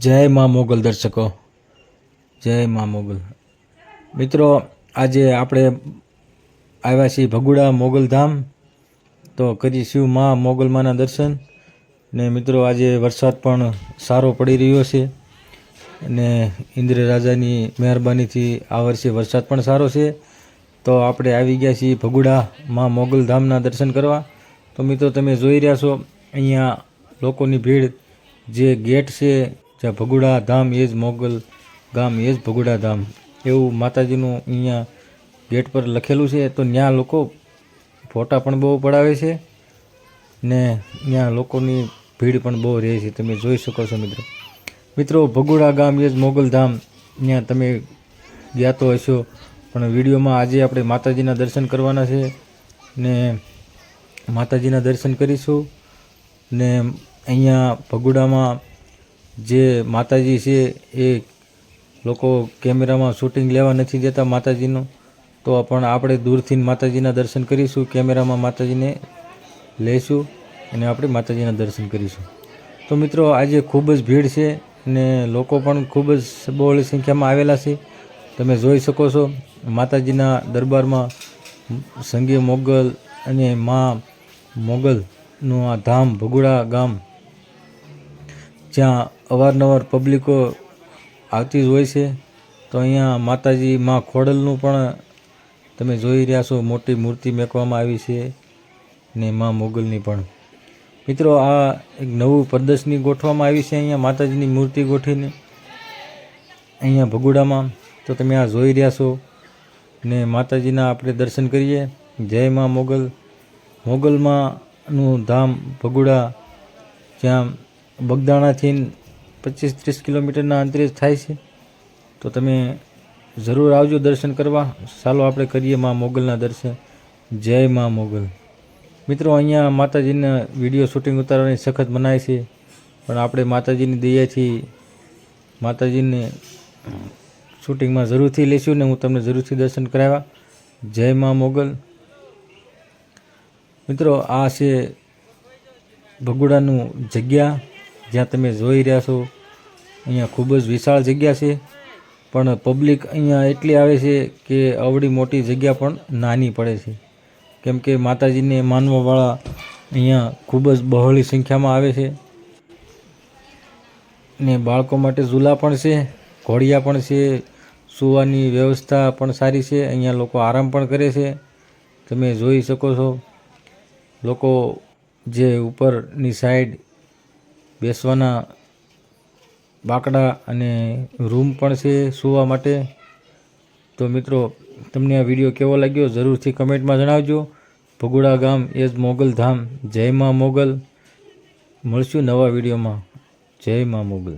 જય મા મોગલ દર્શકો. જય મા મોગલ. મિત્રો, આજે આપણે આવ્યા છીએ ભગુડા મોગલધામ તો કરીશું મા મોગલમાના દર્શન. ને મિત્રો, આજે વરસાદ પણ સારો પડી રહ્યો છે. અને ઇન્દ્ર રાજાની મહેરબાનીથી આ વર્ષે વરસાદ પણ સારો છે. તો આપણે આવી ગયા છીએ ભગુડા મા મોગલધામના દર્શન કરવા. તો મિત્રો, તમે જોઈ રહ્યા છો, અહીંયા લોકોની ભીડ જે ગેટ છે જ્યાં ભગુડા ધામ એ જ મોગલ ગામ, એ જ ભગુડા ધામ. એવું માતાજીનું અહીંયા ગેટ પર લખેલું છે, તો ત્યાં લોકો ફોટા પણ બહુ પડાવે છે ને ત્યાં લોકોની ભીડ પણ બહુ રહે છે, તમે જોઈ શકો છો મિત્રો. મિત્રો, ભગુડા ગામ એ જ મોગલ ધામ. ત્યાં તમે ગયા તો હશો, પણ વિડીયોમાં આજે આપણે માતાજીના દર્શન કરવાના છે ને માતાજીના દર્શન કરીશું ને અહીંયા ભગુડામાં જે માતાજી છે, એ લોકો કેમેરામાં શૂટિંગ લેવા નથી દેતા માતાજીનું. તો પણ આપણે દૂરથી માતાજીના દર્શન કરીશું, કેમેરામાં માતાજીને લઈશું અને આપણે માતાજીના દર્શન કરીશું. તો મિત્રો, આજે ખૂબ જ ભીડ છે અને લોકો પણ ખૂબ જ બહોળી સંખ્યામાં આવેલા છે. તમે જોઈ શકો છો, માતાજીના દરબારમાં સંગે મોગલ અને મા મોગલનું આ ધામ ભગુડા ગામ, જ્યાં અવારનવાર પબ્લિકો આવતી જ હોય છે. તો અહીંયા માતાજી મા ખોડલનું પણ તમે જોઈ રહ્યા છો, મોટી મૂર્તિ મેકવામાં આવી છે ને મા મોગલની પણ. મિત્રો, આ એક નવું પ્રદર્શની ગોઠવામાં આવી છે અહીંયા માતાજીની મૂર્તિ ગોઠવીને અહીંયા ભગુડામાં. તો તમે આ જોઈ રહ્યા છો ને માતાજીના આપણે દર્શન કરીએ. જય મા મોગલ. મોગલમાંનું ધામ ભગુડા, જ્યાં બગદાણાથી પચીસ ત્રીસ કિલોમીટરના અંતરે થાય છે. તો તમે જરૂર આવજો દર્શન કરવા. ચાલો આપણે કરીએ મા મોગલના દર્શન. જય મા મોગલ. મિત્રો, અહીંયા માતાજીના વીડિયો શૂટિંગ ઉતારવાની સખત મનાય છે. પણ આપણે માતાજીની દયાથી માતાજીને શૂટિંગમાં જરૂરથી લઈશું ને હું તમને જરૂરથી દર્શન કરાવ્યા. જય મા મોગલ. મિત્રો, આ છે ભગુડાનું જગ્યા જ્યાં તમે જોઈ રહ્યા છો. અહીંયા ખૂબ જ વિશાળ જગ્યા છે, પણ પબ્લિક અહીંયા એટલી આવે છે કે અવડી મોટી જગ્યા પણ નાની પડે છે. કેમ કે માતાજીને માનવાવાળા અહીંયા ખૂબ જ બહોળી સંખ્યામાં આવે છે. ને બાળકો માટે ઝૂલા પણ છે, ઘોડિયા પણ છે, સૂવાની વ્યવસ્થા પણ સારી છે, અહીંયા લોકો આરામ પણ કરે છે. તમે જોઈ શકો છો, લોકો જે ઉપરની સાઈડ બેસવાના બાકડા અને રૂમ પણ છે સૂવા માટે. તો મિત્રો, તમને આ વીડિયો કેવો લાગ્યો જરૂરથી કમેન્ટમાં જણાવજો. ભગુડા ગામ એજ મોગલ ધામ. જય મા મોગલ. મળશું નવા વિડીયોમાં. જય મા મોગલ.